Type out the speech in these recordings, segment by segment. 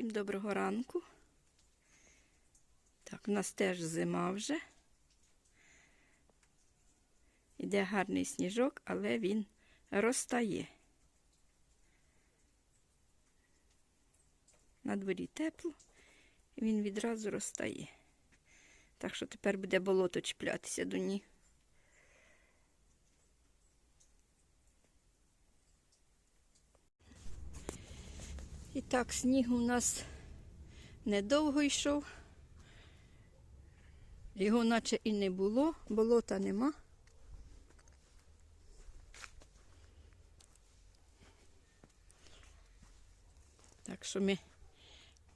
Всім доброго ранку. Так, у нас теж зима вже. Іде гарний сніжок, але він розтає. На дворі тепло, і він відразу розтає. Так що тепер буде болото чіплятися до ні. І так, сніг у нас недовго йшов. Його наче і не було, болота нема. Так що ми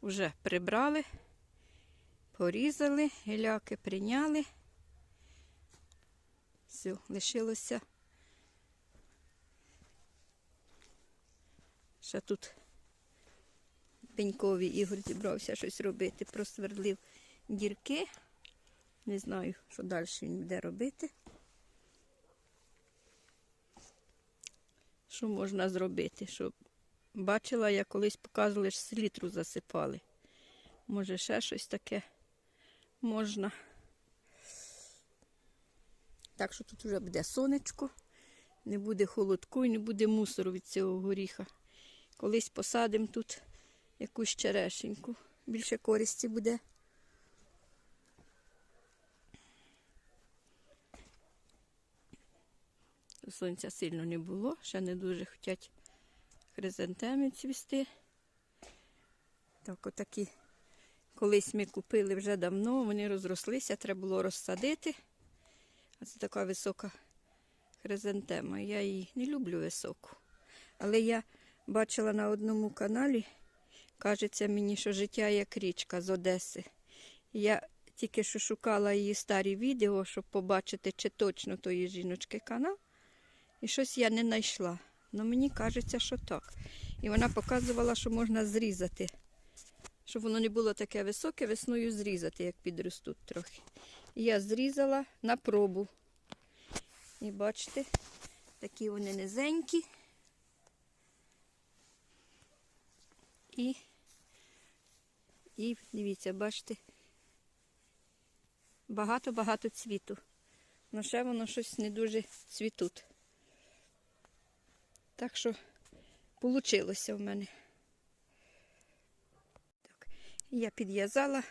вже прибрали, порізали, гіляки прийняли. Все, лишилося. Ще тут Пеньковий Ігор зібрався щось робити, просвердлив дірки. Не знаю, що далі він буде робити. Що можна зробити? Щоб бачила, я колись показувала, що селітру засипали. Може, ще щось таке можна. Так що тут вже буде сонечко, не буде холодку і не буде мусору від цього горіха. Колись посадимо тут якусь черешеньку. Більше користі буде. Сонця сильно не було, ще не дуже хочуть хризантеми цвісти. Так, отакі. Колись ми купили вже давно, вони розрослися, треба було розсадити. А це така висока хризантема. Я її не люблю високу. Але я бачила на одному каналі, кажеться мені, що життя як річка з Одеси. Я тільки що шукала її старі відео, щоб побачити, чи точно тої жіночки канал. І щось я не знайшла. Ну мені кажеться, що так. І вона показувала, що можна зрізати. Щоб воно не було таке високе, весною зрізати, як підростуть трохи. І я зрізала на пробу. І бачите, такі вони низенькі. І, і дивіться, бачите, багато-багато цвіту. Ну ще воно щось не дуже цвітуть. Так що вийшло в мене. Так. Я підв'язала,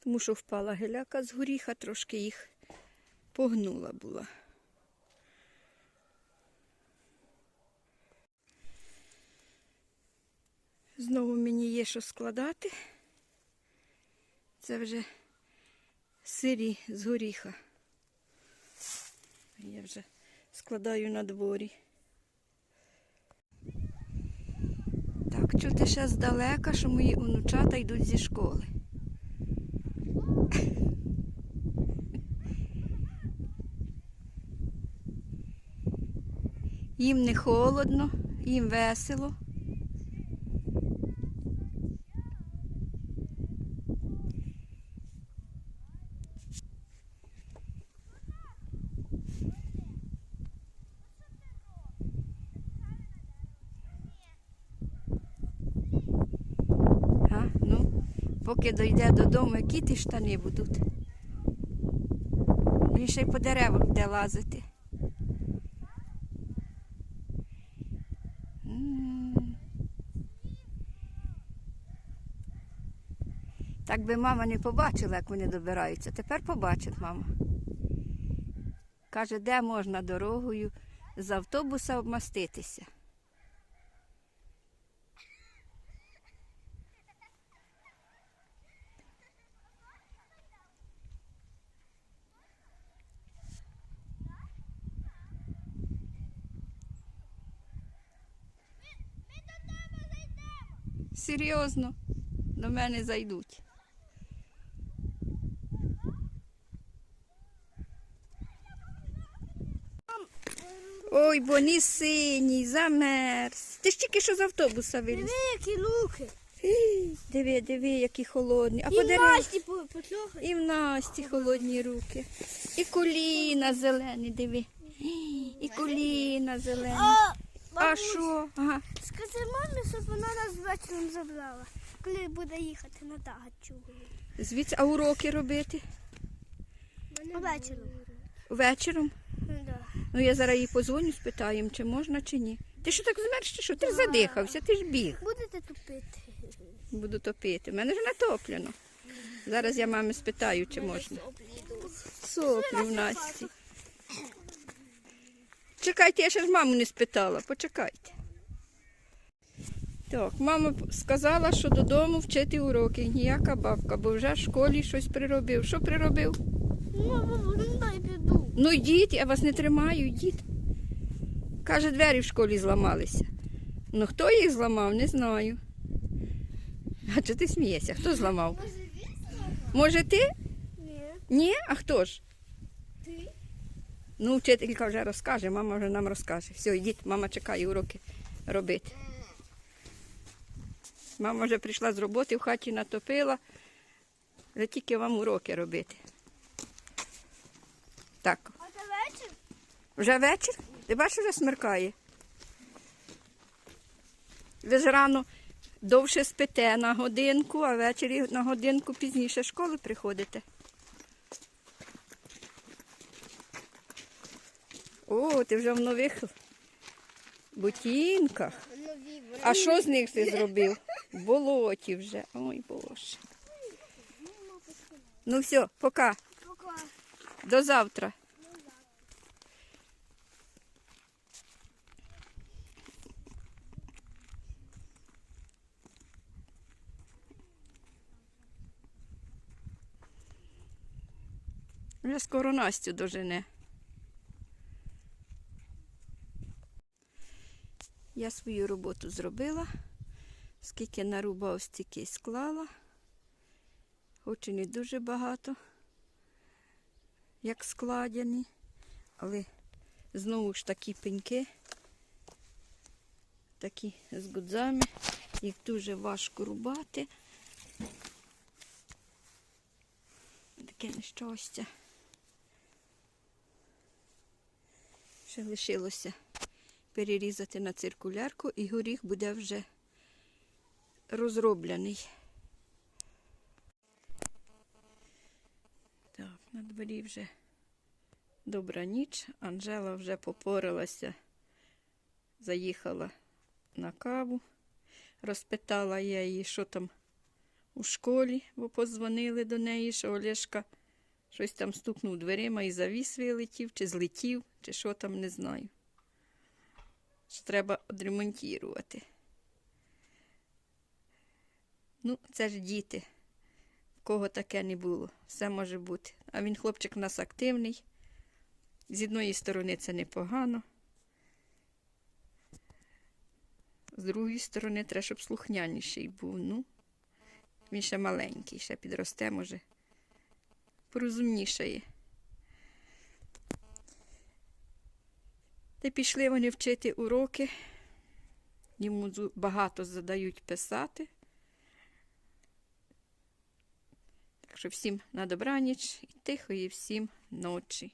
тому що впала геляка з горіха, трошки їх погнула була. Знову мені є що складати. Це вже сирі з горіха. Я вже складаю на дворі. Так, чути ще здалека, що мої онучата йдуть зі школи. Їм не холодно, їм весело. А, ну, поки дойде додому, які ті штани будуть. Він ще й по деревах буде лазити. Так би мама не побачила, як вони добираються. Тепер побачить мама. Каже, де можна дорогою з автобуса обмаститися. Серйозно, до мене зайдуть. Ой, бо ні синій, замерз. Ти ж тільки що з автобуса виліз. Диви, які луки. Диви, диви, які холодні. А І подери. Насті по-. І в Насті холодні руки. І коліна зелені, диви. І коліна зелені. А, А що? Ага. Скажи мамі, щоб вона нас вечором забрала. коли буде їхати на дачу. Звідси, а уроки робити? Ввечері. Вечором? Ну, да. Ну я зараз їй позвоню, спитаємо, чи можна, чи ні. Ти що так змерз, чи що? Ти ж задихався, ти ж біг. Будете тупити? Буду топити. У мене ж натоплено. Зараз я мами спитаю, чи можна. Соплі в Насті. Чекайте, я ще ж маму не спитала, почекайте. Так, мама сказала, що додому вчити уроки. Ніяка бабка, бо вже в школі щось приробив. Що приробив? Ну, бабу, ну дай піду. Ну йдіть, я вас не тримаю, йдіть. Каже, двері в школі зламалися. Ну хто їх зламав, не знаю. А чого ти смієшся? Хто зламав? Може ти? Ні. Ні? А хто ж? Ну, вчителька вже розкаже, мама вже нам розкаже. Все, йдіть, мама чекає уроки робити. Мама вже прийшла з роботи, в хаті натопила. Вже тільки вам уроки робити. Так, А це вечір? вже вечір? Ти бачиш, вже смеркає. Ви ж рано довше спите на годинку, а ввечері на годинку пізніше школи приходите. О, ти вже в нових ботинках. А що з них ти зробив? В болоті вже. Ой, Боже. Ну все, пока. До завтра. Вже скоро Настю дожене. Я свою роботу зробила. Скільки нарубав, стільки склала. Хоч і не дуже багато як складені, але знову ж такі пеньки, такі з гудзами, їх дуже важко рубати. Таке нещастя. Ще лишилося перерізати на циркулярку і горіх буде вже розроблений. Так, на дворі вже добра ніч. Анжела вже попоралася, заїхала на каву. Розпитала я її, що там у школі, бо позвонили до неї, що Олешка щось там стукнув дверима і завіс вилетів, чи злетів, чи що там, не знаю. Що треба відремонтувати. Ну, це ж діти в кого таке не було. Все може бути. А він хлопчик у нас активний. З одної сторони це непогано. З другої сторони треба, щоб слухняніший був. Ну, він ще маленький, ще підросте, може, порозумнішає. Та пішли вони вчити уроки. Йому багато задають писати. Так що всім на добраніч і тихої всім ночі.